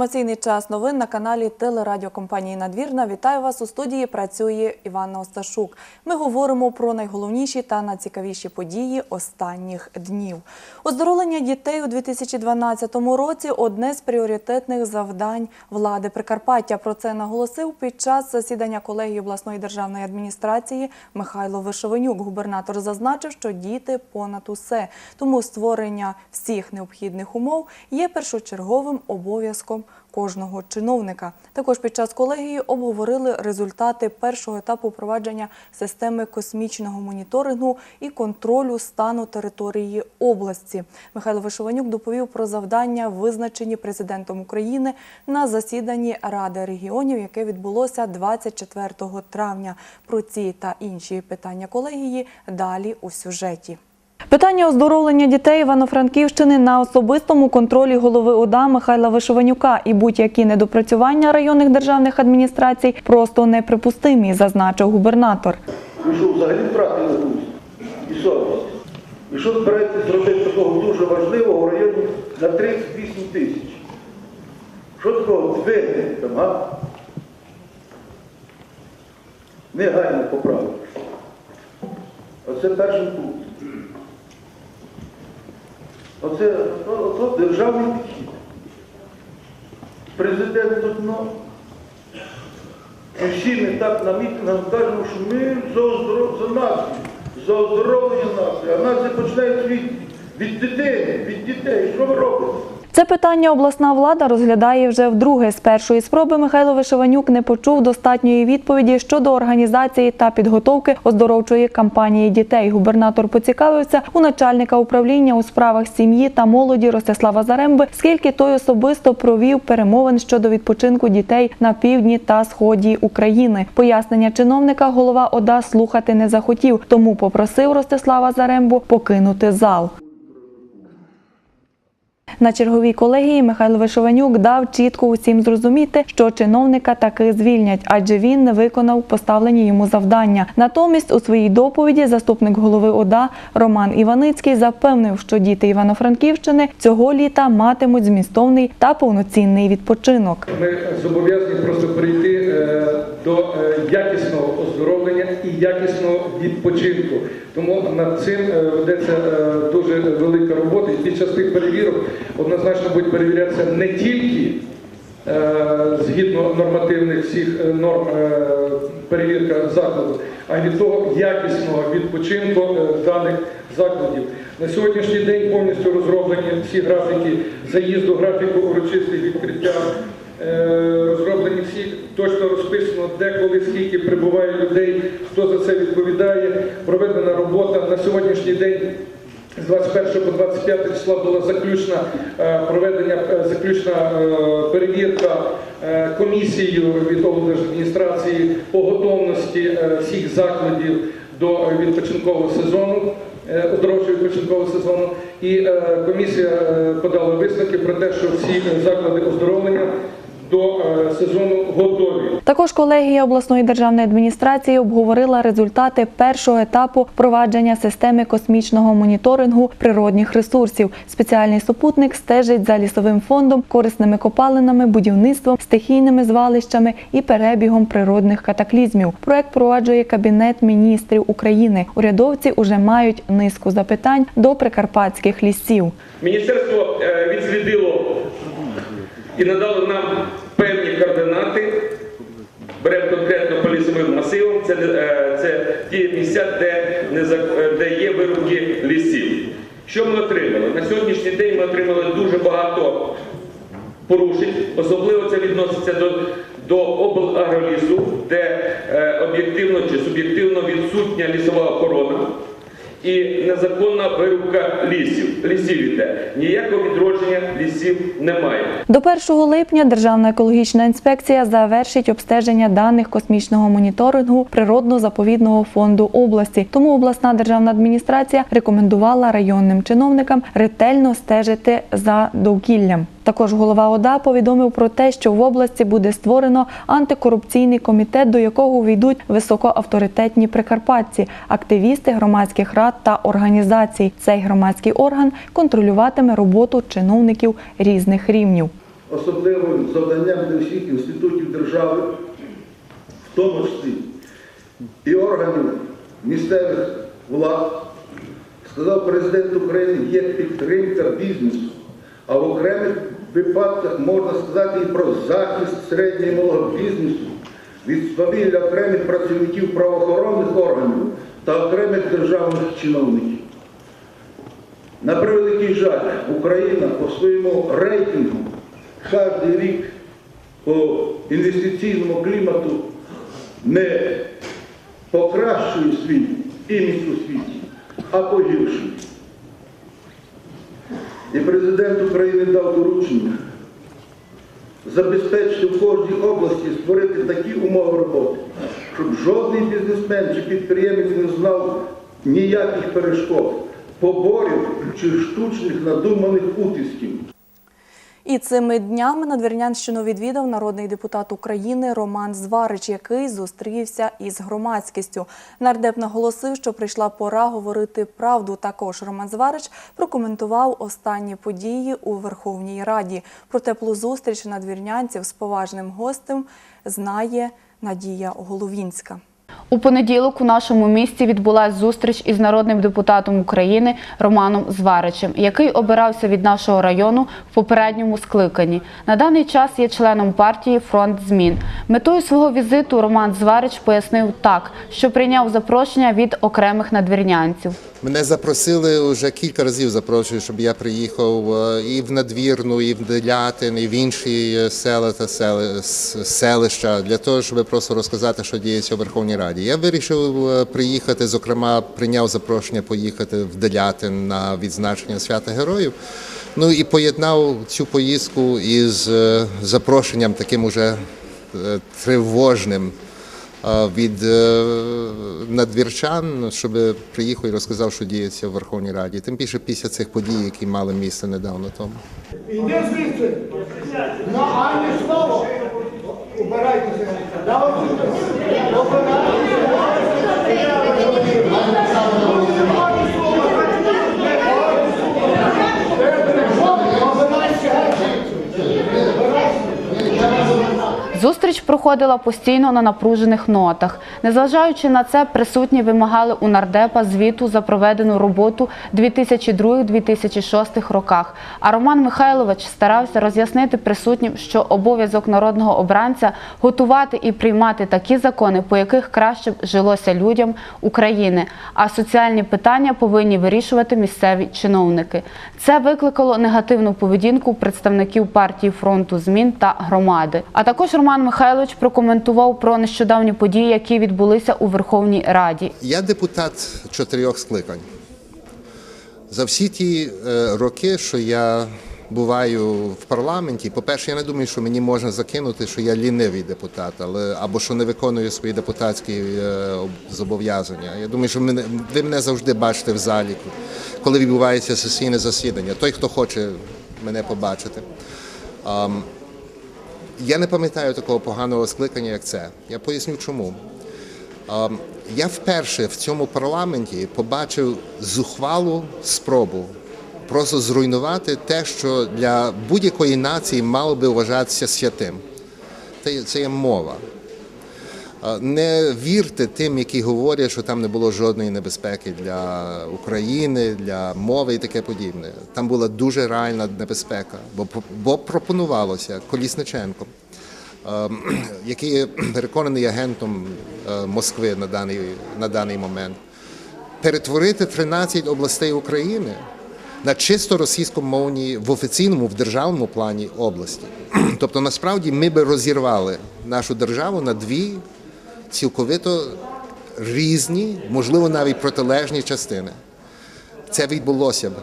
Інформаційний час новин на каналі телерадіокомпанії Надвірна. Вітаю вас у студії. Працює Іванна Осташук. Ми говоримо про найголовніші та найцікавіші події останніх днів. Оздоровлення дітей у 2012 році одне з пріоритетних завдань влади Прикарпаття. Про це наголосив під час засідання колегії обласної державної адміністрації Михайло Вишовенюк. Губернатор зазначив, що діти понад усе, тому створення всіх необхідних умов є першочерговим обов'язком кожного чиновника. Також під час колегії обговорили результати першого етапу впровадження системи космічного моніторингу і контролю стану території області. Михайло Вишованюк доповів про завдання, визначені президентом України на засіданні Ради регіонів, яке відбулося 24 травня. Про ці та інші питання колегії далі у сюжеті. Питання оздоровлення дітей Івано-Франківщини на особистому контролі голови ОДА Михайла Вишиванюка і будь-які недопрацювання районних державних адміністрацій просто неприпустимі, зазначив губернатор. Ви що взагалі втратили глузд і совість? І що збираєтесь зробити такого дуже важливого в районі на 38 тисяч? Що такого двигати там, а? Негайно поправити. Оце перший пункт. Оце, оце державний підхід. Президент одно. ну, і всі ми так на мітингах кажемо, що ми за, оздоров... за націю, за оздоровлення нації, а нація починається від, від дітей, від дітей. Що ви робите? Це питання обласна влада розглядає вже вдруге. З першої спроби Михайло Вишиванюк не почув достатньої відповіді щодо організації та підготовки оздоровчої кампанії дітей. Губернатор поцікавився у начальника управління у справах сім'ї та молоді Ростислава Заремби, скільки той особисто провів перемовин щодо відпочинку дітей на півдні та сході України. Пояснення чиновника голова ОДА слухати не захотів, тому попросив Ростислава Зарембу покинути зал. На черговій колегії Михайло Вишованюк дав чітко усім зрозуміти, що чиновника таки звільнять, адже він не виконав поставлені йому завдання. Натомість у своїй доповіді заступник голови ОДА Роман Іваницький запевнив, що діти Івано-Франківщини цього літа матимуть змістовний та повноцінний відпочинок. Ми зобов'язані просто перейти е, до е, якісного оздоровлення і якісного відпочинку. Тому над цим е, ведеться дуже велика робота. І під час тих перевірок однозначно будуть перевірятися не тільки е, згідно нормативних всіх е, норм е, перевірка закладу, а й від того якісного відпочинку даних закладів. На сьогоднішній день повністю розроблені всі графіки заїзду, графіку урочистих відкриття. Розроблені всі точно розписано, де, коли, скільки прибуває людей, хто за це відповідає. Проведена робота на сьогоднішній день. З 21 по 25 числа була заключна е, проведення е, заключна е, перевірка комісією від облдержадміністрації по готовності всіх закладів до відпочинкового сезону, оздоровчого відпочинкового сезону. І комісія подала висновки про те, що всі заклади оздоровлення до е, сезону готові. Також колегія обласної державної адміністрації обговорила результати першого етапу впровадження системи космічного моніторингу природних ресурсів. Спеціальний супутник стежить за лісовим фондом, корисними копалинами, будівництвом, стихійними звалищами і перебігом природних катаклізмів. Проект впроваджує Кабінет міністрів України. Урядовці уже мають низку запитань до прикарпатських лісів. Міністерство е, відслідило і надало нам певні координати. Беремо конкретно по лісовим масивам. Це, е, це ті місця, де, не е, де є вирубки лісів. Що ми отримали? На сьогоднішній день ми отримали дуже багато порушень. Особливо це відноситься до, до облагролісу, де е, об'єктивно чи суб'єктивно відсутня лісова охорона. І незаконна вирубка лісів. Лісів іде. Ніякого відродження лісів немає. До 1 липня Державна екологічна інспекція завершить обстеження даних космічного моніторингу природно-заповідного фонду області. Тому обласна державна адміністрація рекомендувала районним чиновникам ретельно стежити за довкіллям. Також голова ОДА повідомив про те, що в області буде створено антикорупційний комітет, до якого увійдуть високоавторитетні прикарпатці, активісти громадських рад та організацій. Цей громадський орган контролюватиме роботу чиновників різних рівнів. особливим завданням для всіх інститутів держави, в тому числі і органів місцевих влад, сказав президент України, є підтримка бізнесу, а в окремих випадках можна сказати і про захист середнього і малого бізнесу від свавілля окремих працівників правоохоронних органів та окремих державних чиновників. На превеликий жаль, Україна по своєму рейтингу кожен рік по інвестиційному клімату не покращує свій імідж у світі, а погіршує. І президент України дав доручення забезпечити в кожній області створити такі умови роботи, щоб жодний бізнесмен чи підприємець не знав ніяких перешкод, поборів чи штучних надуманих утисків. І цими днями Надвірнянщину відвідав народний депутат України Роман Зварич, який зустрівся із громадськістю. Нардеп наголосив, що прийшла пора говорити правду. Також Роман Зварич прокоментував останні події у Верховній Раді. Про теплу зустріч надвірнянців з поважним гостем знає Надія Головінська. У понеділок у нашому місті відбулася зустріч із народним депутатом України Романом Зваричем, який обирався від нашого району в попередньому скликанні. На даний час є членом партії Фронт змін. Метою свого візиту Роман Зварич пояснив так, що прийняв запрошення від окремих надвірнянців. Мене запросили вже кілька разів запрошую, щоб я приїхав е, і в Надвірну, і в Делятин, і в інші е, села та сели- селища для того, щоб просто розказати, що діється у Верховній Раді. Я вирішив е, приїхати, зокрема, прийняв запрошення поїхати в Делятин на відзначення свята героїв. Ну і поєднав цю поїздку із запрошенням таким уже тривожним від е, надвірчан, щоб приїхав і розказав, що діється в Верховній Раді. Тим більше після цих подій, які мали місце недавно тому. Іди звідси. На ані слово. Убирайтеся. Зустріч проходила постійно на напружених нотах. Незважаючи на це, присутні вимагали у нардепа звіту за проведену роботу 2002-2006 роках. А Роман Михайлович старався роз'яснити присутнім, що обов'язок народного обранця готувати і приймати такі закони, по яких краще б жилося людям України. А соціальні питання повинні вирішувати місцеві чиновники. Це викликало негативну поведінку представників партії фронту змін та громади. А також Роман Михайлович прокоментував про нещодавні події, які відбулися у Верховній Раді. Я депутат чотирьох скликань. За всі ті е, роки, що я буваю в парламенті, по-перше, я не думаю, що мені можна закинути, що я лінивий депутат, але або що не виконую свої депутатські е, зобов'язання. Я думаю, що мене, ви мене завжди бачите в залі, коли відбувається сесійне засідання. Той, хто хоче мене побачити. Я не пам'ятаю такого поганого скликання, як це. Я поясню чому. Ем, Я вперше в цьому парламенті побачив зухвалу спробу просто зруйнувати те, що для будь-якої нації мало би вважатися святим. Це є мова. Не вірте тим, які говорять, що там не було жодної небезпеки для України, для мови і таке подібне. Там була дуже реальна небезпека, бо, бо пропонувалося Колісниченком який переконаний агентом е, Москви на даний, на даний момент, перетворити 13 областей України на чисто російськомовні в офіційному, в державному плані області. Тобто, насправді, ми би розірвали нашу державу на дві цілковито різні, можливо, навіть протилежні частини. Це відбулося б.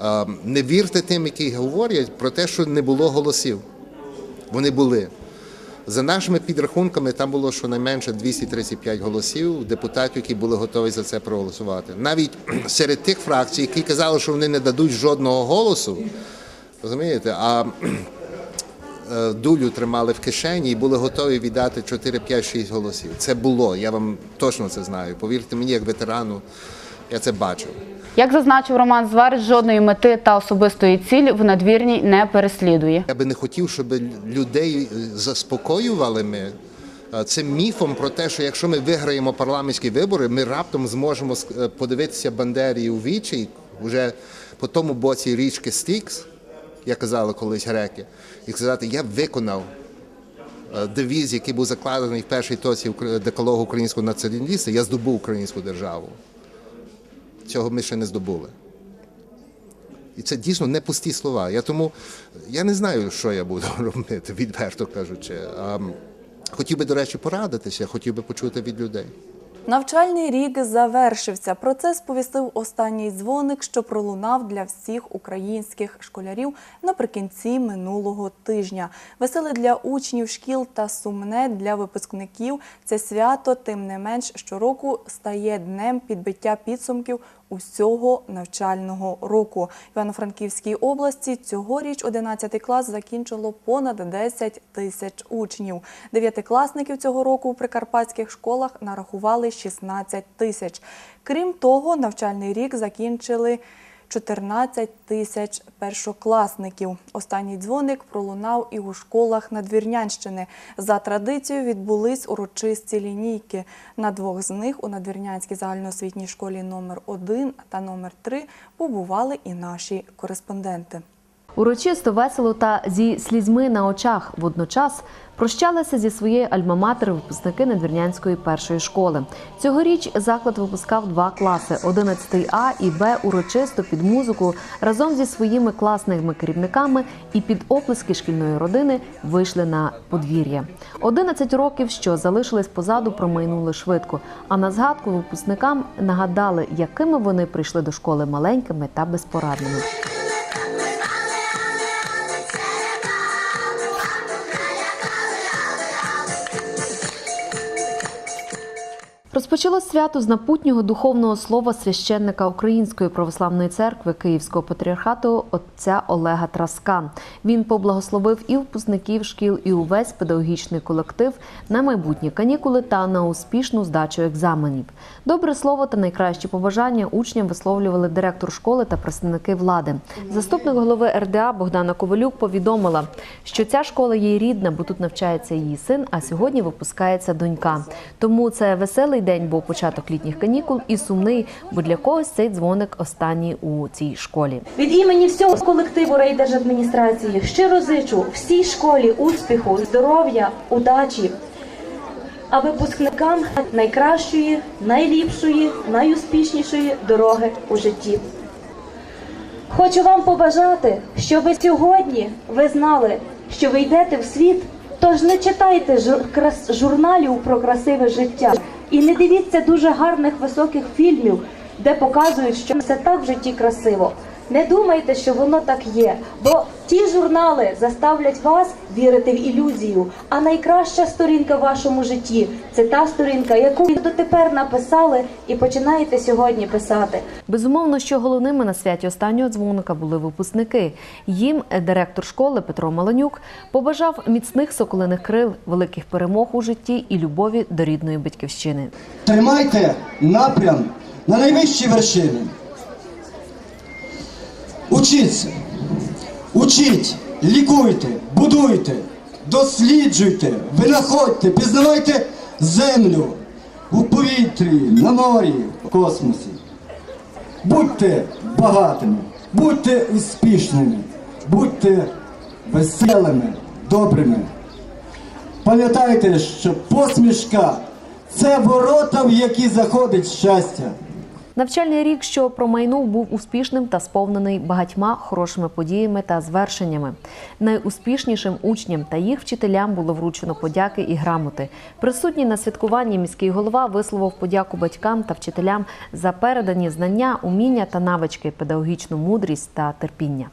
Ем, Не вірте тим, які говорять про те, що не було голосів. Вони були. За нашими підрахунками, там було щонайменше 235 голосів депутатів, які були готові за це проголосувати. Навіть серед тих фракцій, які казали, що вони не дадуть жодного голосу, розумієте, а е, дулю тримали в кишені і були готові віддати 4, 5, 6 голосів. Це було, я вам точно це знаю. Повірте мені, як ветерану Я це бачив. Як зазначив Роман Зварич, жодної мети та особистої цілі в надвірній не переслідує. Я би не хотів, щоб людей заспокоювали ми е, цим міфом про те, що якщо ми виграємо парламентські вибори, ми раптом зможемо е, подивитися Бандері у вічі вже по тому боці річки Стікс, як казали колись греки, і сказати, я виконав е, девіз, який був закладений в першій тоці декалогу українського націоналіста, я здобув українську державу. Цього ми ще не здобули. І це дійсно не пусті слова. Я тому я не знаю, що я буду робити, відверто кажучи. А, хотів би, до речі, порадитися, хотів би почути від людей. Навчальний рік завершився. Про це сповістив останній дзвоник, що пролунав для всіх українських школярів наприкінці минулого тижня. Веселе для учнів шкіл та сумне для випускників. Це свято, тим не менш, щороку стає днем підбиття підсумків усього навчального року. В Івано-Франківській області цьогоріч 11 клас закінчило понад 10 тисяч учнів. Дев'ятикласників цього року у прикарпатських школах нарахували 16 тисяч. Крім того, навчальний рік закінчили 14 тисяч першокласників. Останній дзвоник пролунав і у школах Надвірнянщини. За традицією відбулись урочисті лінійки. На двох з них у Надвірнянській загальноосвітній школі номер 1 та номер 3 побували і наші кореспонденти. Урочисто, весело та зі слізьми на очах водночас прощалися зі своєю альма-матер випускники Надвірнянської першої школи. Цьогоріч заклад випускав два класи: 11 А і Б урочисто під музику разом зі своїми класними керівниками і під оплески шкільної родини вийшли на подвір'я. 11 років, що залишились позаду, промайнули швидко. А на згадку випускникам нагадали, якими вони прийшли до школи маленькими та безпорадними. Розпочало свято з напутнього духовного слова священника Української православної церкви Київського патріархату отця Олега Траска. Він поблагословив і випускників шкіл, і увесь педагогічний колектив на майбутні канікули та на успішну здачу екзаменів. Добре слово та найкращі побажання учням висловлювали директор школи та представники влади. Заступник голови РДА Богдана Ковалюк повідомила, що ця школа їй рідна, бо тут навчається її син, а сьогодні випускається донька. Тому це веселий день, бо початок літніх канікул і сумний, бо для когось цей дзвоник останній у цій школі. Від імені всього колективу райдержадміністрації щиро зичу всій школі успіху, здоров'я, удачі, а випускникам найкращої, найліпшої, найуспішнішої дороги у житті. Хочу вам побажати, щоб ви сьогодні ви знали, що ви йдете в світ, тож не читайте жур- журналів про красиве життя і не дивіться дуже гарних високих фільмів, де показують, що все так в житті красиво. Не думайте, що воно так є, бо ті журнали заставлять вас вірити в ілюзію. А найкраща сторінка в вашому житті це та сторінка, яку ви дотепер написали і починаєте сьогодні писати. Безумовно, що головними на святі останнього дзвоника були випускники. Їм директор школи Петро Маланюк побажав міцних соколиних крил, великих перемог у житті і любові до рідної батьківщини. Тримайте напрям на найвищі вершини. Учіться, учіть, лікуйте, будуйте, досліджуйте, винаходьте, пізнавайте землю у повітрі, на морі, в космосі. Будьте багатими, будьте успішними, будьте веселими, добрими. Пам'ятайте, що посмішка це ворота, в які заходить щастя. Навчальний рік, що промайнув, був успішним та сповнений багатьма хорошими подіями та звершеннями. Найуспішнішим учням та їх вчителям було вручено подяки і грамоти. Присутній на святкуванні міський голова висловив подяку батькам та вчителям за передані знання, уміння та навички, педагогічну мудрість та терпіння.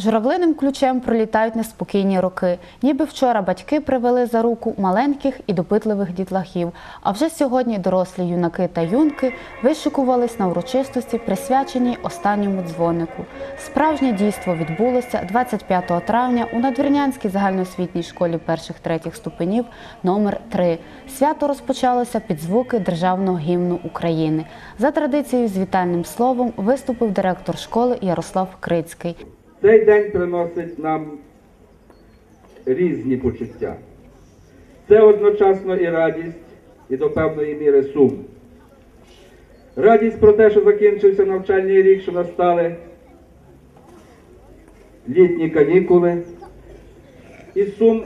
Журавлиним ключем пролітають неспокійні роки. Ніби вчора батьки привели за руку маленьких і допитливих дітлахів. А вже сьогодні дорослі юнаки та юнки вишикувались на урочистості, присвяченій останньому дзвонику. Справжнє дійство відбулося 25 травня у Надвірнянській загальноосвітній школі перших третіх ступенів номер 3 Свято розпочалося під звуки державного гімну України. За традицією з вітальним словом виступив директор школи Ярослав Крицький. Цей день приносить нам різні почуття. Це одночасно і радість, і до певної міри сум. Радість про те, що закінчився навчальний рік, що настали літні канікули. І сум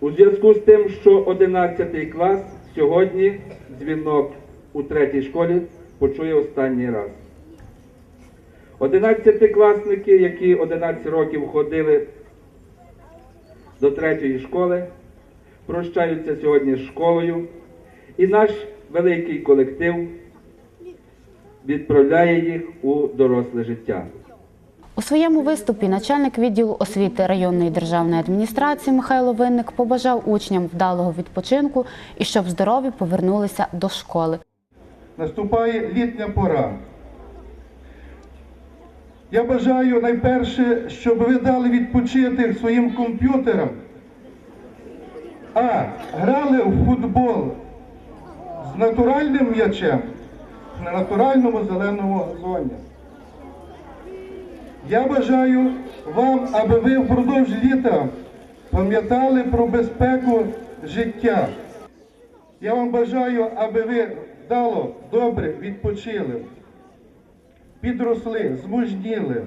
у зв'язку з тим, що 11 клас сьогодні дзвінок у третій школі почує останній раз. Одинадцятикласники, які 11 років ходили до третьої школи, прощаються сьогодні з школою, і наш великий колектив відправляє їх у доросле життя. У своєму виступі начальник відділу освіти районної державної адміністрації Михайло Винник побажав учням вдалого відпочинку і щоб здорові повернулися до школи. Наступає літня пора. Я бажаю найперше, щоб ви дали відпочити своїм комп'ютерам, а грали в футбол з натуральним м'ячем на натуральному зеленому газоні. Я бажаю вам, аби ви впродовж літа пам'ятали про безпеку життя. Я вам бажаю, аби ви вдало, добре відпочили, підросли, змужніли,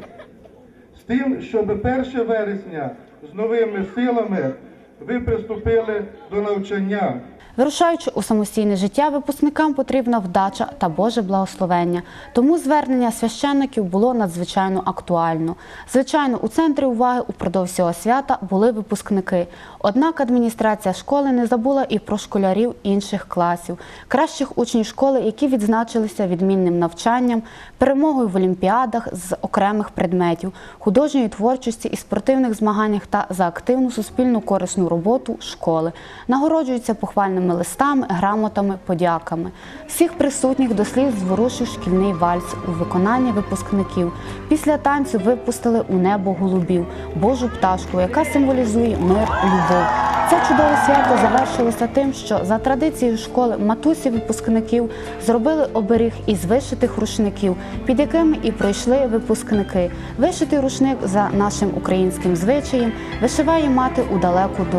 з тим, щоб 1 вересня з новими силами ви приступили до навчання. Вирушаючи у самостійне життя, випускникам потрібна вдача та Боже благословення. Тому звернення священників було надзвичайно актуально. Звичайно, у центрі уваги упродовж цього свята були випускники. Однак адміністрація школи не забула і про школярів інших класів, кращих учнів школи, які відзначилися відмінним навчанням, перемогою в олімпіадах з окремих предметів, художньої творчості і спортивних змаганнях та за активну суспільну корисну роботу школи. Нагороджуються похвальними листами, грамотами, подяками. Всіх присутніх до слів зворушив шкільний вальс у виконанні випускників. Після танцю випустили у небо голубів, Божу пташку, яка символізує мир, любов. Це чудове свято завершилося тим, що за традицією школи матусі випускників зробили оберіг із вишитих рушників, під якими і пройшли випускники. Вишитий рушник за нашим українським звичаєм вишиває мати у далеку дорогу.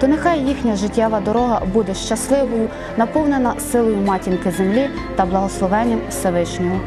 То нехай їхня життєва дорога буде щасливою, наповнена силою матінки землі та благословенням Всевишнього.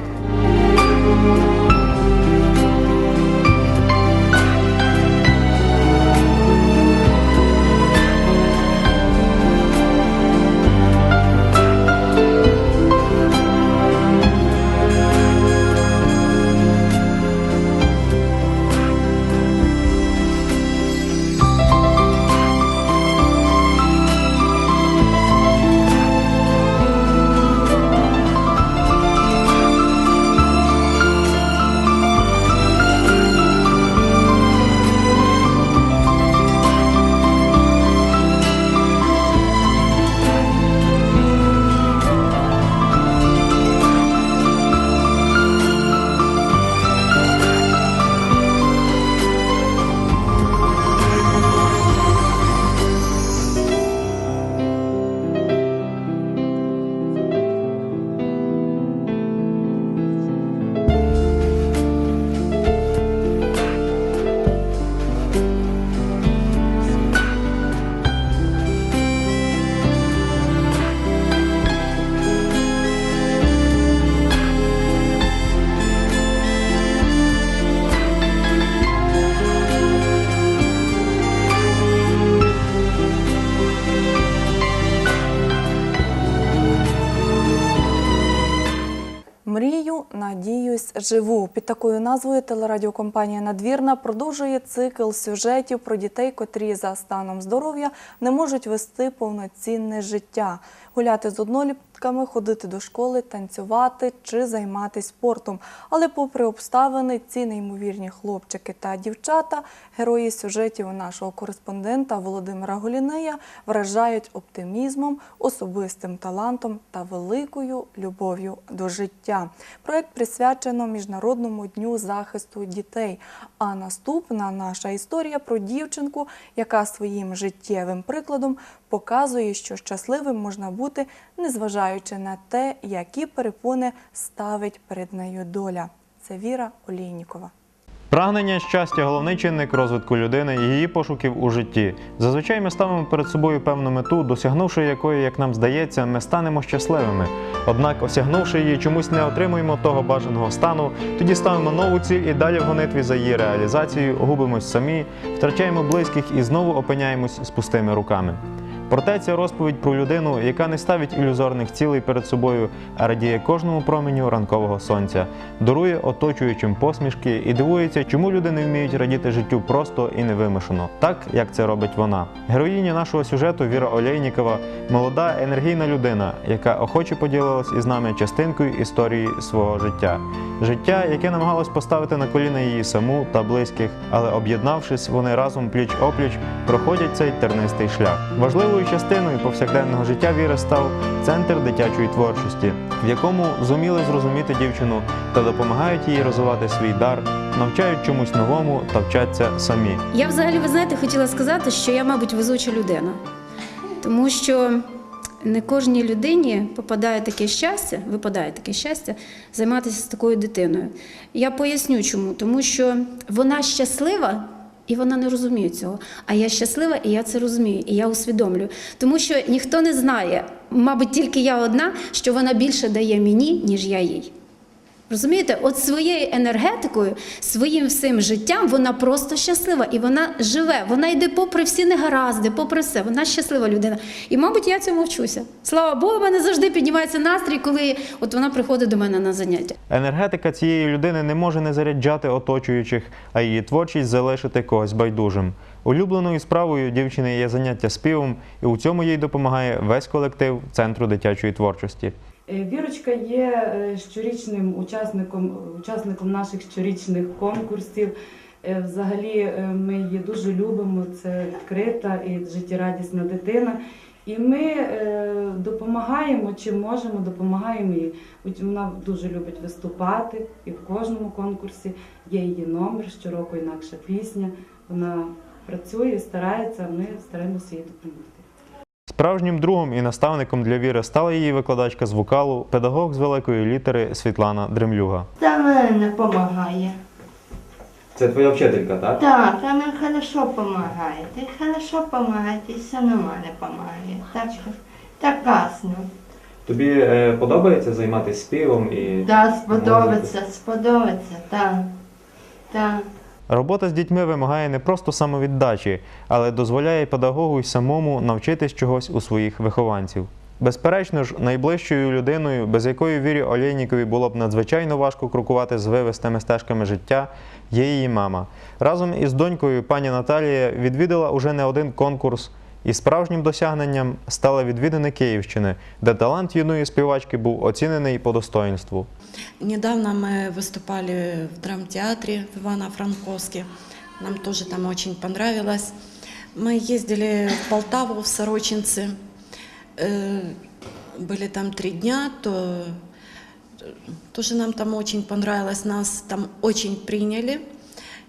Надіюсь, живу. Під такою назвою телерадіокомпанія Надвірна продовжує цикл сюжетів про дітей, котрі за станом здоров'я не можуть вести повноцінне життя, гуляти з однолітками ходити до школи, танцювати чи займатися спортом. Але, попри обставини, ці неймовірні хлопчики та дівчата, герої сюжетів нашого кореспондента Володимира Голінея, вражають оптимізмом, особистим талантом та великою любов'ю до життя. Проект присвячено Міжнародному дню захисту дітей. А наступна наша історія про дівчинку, яка своїм життєвим прикладом показує, що щасливим можна бути, незважаючи на те, які перепони ставить перед нею доля. Це Віра Олійнікова. Прагнення щастя головний чинник розвитку людини і її пошуків у житті. Зазвичай ми ставимо перед собою певну мету, досягнувши якої, як нам здається, ми станемо щасливими. Однак, осягнувши її, чомусь не отримуємо того бажаного стану, тоді ставимо нову ціль і далі в гонитві за її реалізацією губимось самі, втрачаємо близьких і знову опиняємось з пустими руками. Проте ця розповідь про людину, яка не ставить ілюзорних цілей перед собою, а радіє кожному променю ранкового сонця, дарує оточуючим посмішки і дивується, чому люди не вміють радіти життю просто і невимушено, так як це робить вона. Героїня нашого сюжету Віра Олейнікова молода енергійна людина, яка охоче поділилась із нами частинкою історії свого життя. Життя, яке намагалось поставити на коліна її саму та близьких, але об'єднавшись, вони разом пліч опліч проходять цей тернистий шлях. Важливою частиною повсякденного життя Віри став центр дитячої творчості, в якому зуміли зрозуміти дівчину та допомагають їй розвивати свій дар, навчають чомусь новому та вчаться самі. Я взагалі, ви знаєте, хотіла сказати, що я, мабуть, везуча людина. Тому що не кожній людині попадає таке щастя, випадає таке щастя займатися з такою дитиною. Я поясню чому. Тому що вона щаслива. І вона не розуміє цього. А я щаслива, і я це розумію, і я усвідомлюю. Тому що ніхто не знає, мабуть, тільки я одна, що вона більше дає мені, ніж я їй. Розумієте, от своєю енергетикою, своїм всім життям вона просто щаслива і вона живе. Вона йде попри всі негаразди, попри все. Вона щаслива людина. І, мабуть, я цьому вчуся. Слава Богу, в мене завжди піднімається настрій, коли от вона приходить до мене на заняття. Енергетика цієї людини не може не заряджати оточуючих, а її творчість залишити когось байдужим. Улюбленою справою дівчини є заняття співом, і у цьому їй допомагає весь колектив центру дитячої творчості. Е, Вірочка є е, щорічним учасником, учасником наших щорічних конкурсів. Е, Взагалі ми її дуже любимо. Це відкрита і життєрадісна дитина. І ми допомагаємо, чим можемо, допомагаємо їй. Вона дуже любить виступати, і в кожному конкурсі є її номер, щороку інакша пісня. Вона працює, старається, а ми стараємося їй допомогти. Справжнім другом і наставником для Віри стала її викладачка з вокалу, педагог з великої літери Світлана Дремлюга. Та мене допомагає. Це твоя вчителька, так? Так, та мені хорошо допомагає. Ти хорошо допомагає, і все нормально допомагає. Так так класно. Тобі е, подобається займатися співом і. Так, сподобається, сподобається, так. Так. Робота з дітьми вимагає не просто самовіддачі, але дозволяє педагогу й самому навчитись чогось у своїх вихованців. Безперечно ж, найближчою людиною, без якої Вірі Олєйнікові було б надзвичайно важко крокувати з вивистими стежками життя, є її мама. Разом із донькою пані Наталія відвідала уже не один конкурс і справжнім досягненням стали відвідини Київщини, де талант юної співачки був оцінений по достоинству. Недавно мы выступали в драмтеатре в Ивано-Франковске. Нам тоже там очень понравилось. Мы ездили в Полтаву, в Сорочинцы. Э, Были там три дня, то э, тоже нам там очень понравилось. Нас там очень приняли.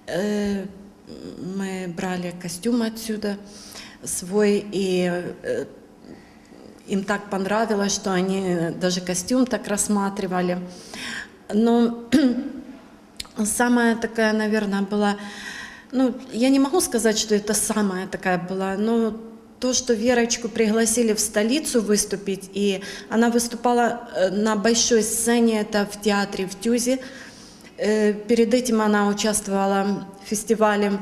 Э, Мы брали костюм отсюда свой и э, им так понравилось, что они даже костюм так рассматривали. Но самая такая, наверное, была, ну, я не могу сказать, что это самая такая была, но то, что Верочку пригласили в столицу выступить, и она выступала э, на большой сцене, это в театре в Тюзе. Э, Перед этим она участвовала в фестивале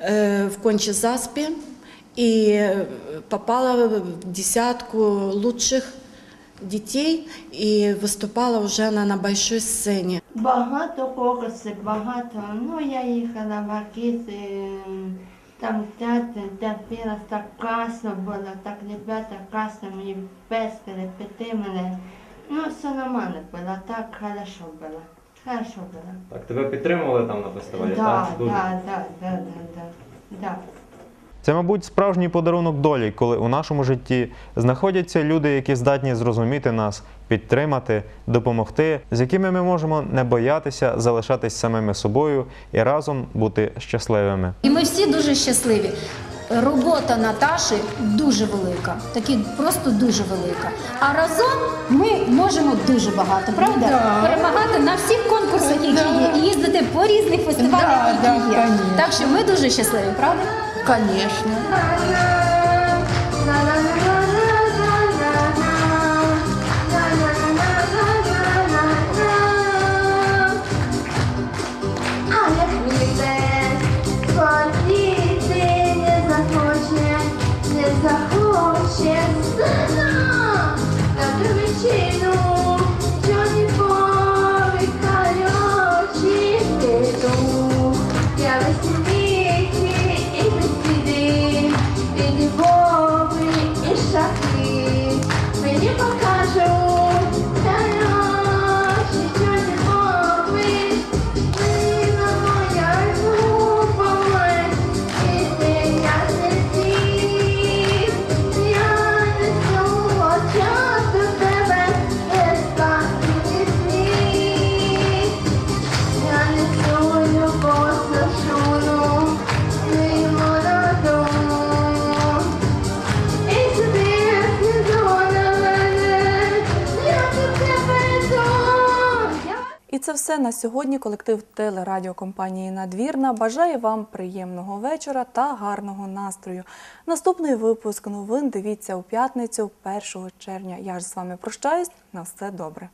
э, в Конче-Заспе и э, попала в десятку лучших детей и выступала уже она на большой сцене. Багато конкурсів, багато. Ну, я їхала в Аркіт, е, Там театр, де піла, так класно було, так ребята класно мені перепити мене. Ну, все нормально було, так хорошо було. Хорошо було. Так, тебе підтримували там на фестивалі, Да, так? да, да, да, да, да, да. Це, мабуть, справжній подарунок долі, коли у нашому житті знаходяться люди, які здатні зрозуміти нас, підтримати, допомогти, з якими ми можемо не боятися залишатись самими собою і разом бути щасливими. І ми всі дуже щасливі. Робота Наташі дуже велика, такі просто дуже велика. А разом ми можемо дуже багато, правда? Перемагати на всіх конкурсах, які є, і їздити по різних фестивалях, які є. Так що ми дуже щасливі, правда? Звісно. Все на сьогодні. Колектив телерадіокомпанії Надвірна бажає вам приємного вечора та гарного настрою. Наступний випуск новин дивіться у п'ятницю, 1 червня. Я ж з вами прощаюсь. На все добре.